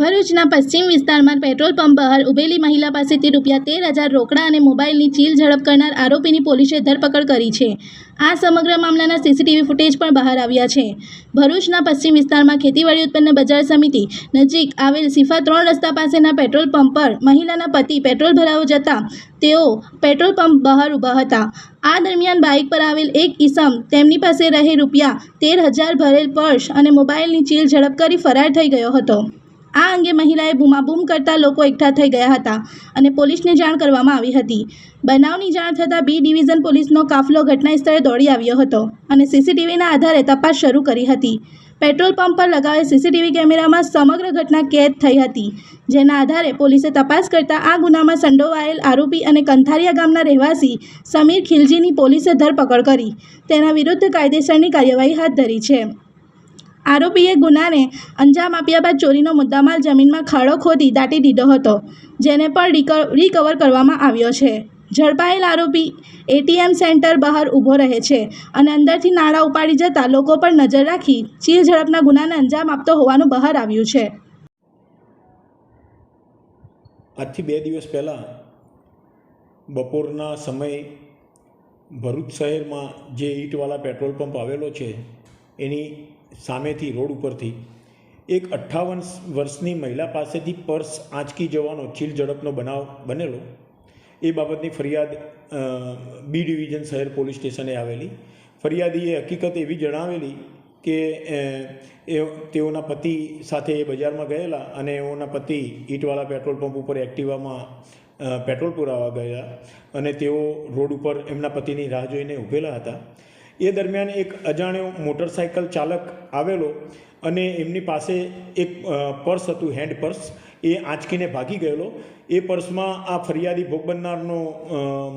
ભરૂચના પશ્ચિમ વિસ્તારમાં પેટ્રોલ પંપ બહાર ઉભેલી મહિલા પાસેથી રૂપિયા તેર હજાર રોકડા અને મોબાઈલની ચીલ ઝડપ કરનાર આરોપીની પોલીસે ધરપકડ કરી છે. આ સમગ્ર મામલાના સીસીટીવી ફૂટેજ પણ બહાર આવ્યા છે. ભરૂચના પશ્ચિમ વિસ્તારમાં ખેતીવાડી ઉત્પન્ન બજાર સમિતિ નજીક આવેલ સિફા ત્રણ રસ્તા પાસેના પેટ્રોલ પંપ પર મહિલાના પતિ પેટ્રોલ ભરાવવા જતા તેઓ પેટ્રોલ પંપ બહાર ઊભા હતા. આ દરમિયાન બાઇક પર આવેલ એક ઈસમ તેમની પાસે રહે રૂપિયા તેર હજાર ભરેલ પર્સ અને મોબાઈલની ચીલ ઝડપ કરી ફરાર થઈ ગયો હતો. આ અંગે મહિલાએ બૂમાબૂમ કરતા લોકો એકઠા થઈ ગયા હતા અને પોલીસને જાણ કરવામાં આવી હતી. બનાવની જાણ થતાં બી ડિવિઝન પોલીસનો કાફલો ઘટના સ્થળે દોડી આવ્યો હતો અને સીસીટીવીના આધારે તપાસ શરૂ કરી હતી. પેટ્રોલ પંપ પર લગાવેલ સીસીટીવી કેમેરામાં સમગ્ર ઘટના કેદ થઈ હતી, જેના આધારે પોલીસે તપાસ કરતા આ ગુનામાં સંડોવાયેલ આરોપી અને કંથારિયા ગામના રહેવાસી સમીર ખિલજીની પોલીસે ધરપકડ કરી. તેના વિરુદ્ધ કાયદેસરની કાર્યવાહી હાથ ધરી છે. આરોપીએ ગુનાને અંજામ આપ્યા બાદ ચોરીનો મુદ્દામાલ જમીનમાં ખાડો ખોદી દાટી દીધો હતો, જેને પણ રિકવર કરવામાં આવ્યો છે. ઝડપાયેલ આરોપી એટીએમ સેન્ટર બહાર ઊભો રહે છે અને અંદરથી નાણાં ઉપાડી જતા લોકો પર નજર રાખી ચીલ ઝડપના ગુનાને અંજામ આપતો હોવાનું બહાર આવ્યું છે. આજથી બે દિવસ પહેલાં બપોરના સમયે ભરૂચ શહેરમાં જે ઈંટવાળા પેટ્રોલ પંપ આવેલો છે એની સામેથી રોડ ઉપરથી એક અઠ્ઠાવન વર્ષની મહિલા પાસેથી પર્સ આંચકી જવાનો ચીલ ઝડપનો બનાવ બનેલો. એ બાબતની ફરિયાદ બી ડિવિઝન શહેર પોલીસ સ્ટેશને આવેલી. ફરિયાદીએ હકીકત એવી જણાવેલી કે એ તેઓના પતિ સાથે એ બજારમાં ગયેલા અને એઓના પતિ ઈંટવાળા પેટ્રોલ પંપ ઉપર એક્ટિવામાં પેટ્રોલ પુરાવા ગયા અને તેઓ રોડ ઉપર એમના પતિની રાહ જોઈને ઊભેલા હતા. એ દરમિયાન એક અજાણ્યો મોટરસાયકલ ચાલક આવેલો અને એમની પાસે એક પર્સ હતું, હેન્ડ પર્સ. એ આંચકીને ભાગી ગયેલો. એ પર્સમાં આ ફરિયાદી ભોગ બનનારનો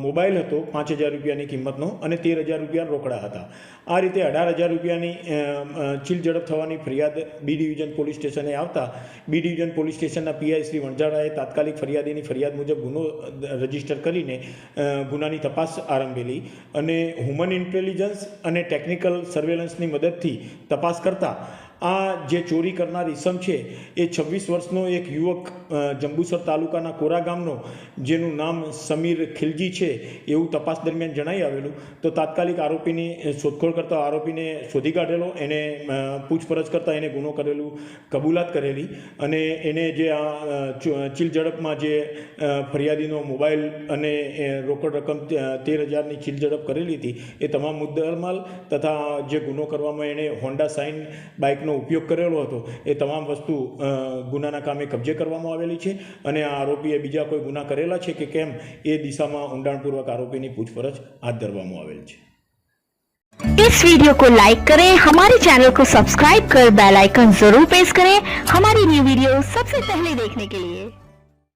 મોબાઈલ હતો, પાંચ હજાર રૂપિયાની કિંમતનો અને તેર હજાર રૂપિયા રોકડા હતા. આ રીતે અઢાર હજાર રૂપિયાની ઝડપ થવાની ફરિયાદ બી ડિવિઝન પોલીસ સ્ટેશને આવતા બી ડિવિઝન પોલીસ સ્ટેશનના પીઆઈ શ્રી વણઝારાએ તાત્કાલિક ફરિયાદીની ફરિયાદ મુજબ ગુનો રજિસ્ટર કરીને ગુનાની તપાસ આરંભેલી અને હ્યુમન ઇન્ટેલિજન્સ અને ટેકનિકલ સર્વેલન્સની મદદથી તપાસ કરતા આ જે ચોરી કરનાર ઈસમ છે, એ છવ્વીસ વર્ષનો એક યુવક જંબુસર તાલુકાના કોરા ગામનો, જેનું નામ સમીર ખિલજી છે, એવું તપાસ દરમિયાન જણાઈ આવેલું. તો તાત્કાલિક આરોપીની શોધખોળ કરતા આરોપીને શોધી કાઢેલો, એને પૂછપરછ કરતાં એને ગુનો કરેલું, કબૂલાત કરેલી. અને એને જે આ ચીલ ઝડપમાં જે ફરિયાદીનો મોબાઈલ અને રોકડ રકમ તેર હજારની ચીલ ઝડપ કરેલી હતી, એ તમામ મુદ્દામાલ તથા જે ગુનો કરવામાં એણે હોન્ડા સાઇન બાઇકનો ઉપયોગ કરેલો હતો એ તમામ વસ્તુ અ, ગુનાના કામે કબજે કરવામાં આવેલી છે અને આ આરોપીએ બીજા કોઈ ગુના કરેલા છે કે કેમ એ દિશામાં ઊંડાણપૂર્વક આરોપીની પૂછપરછ હાથ ધરવામાં આવેલ છે इस वीडियो को लाइक करें हमारे चैनल को सब्सक्राइब कर बेल आइकन जरूर प्रेस करें हमारी न्यू वीडियो सबसे पहले देखने के लिए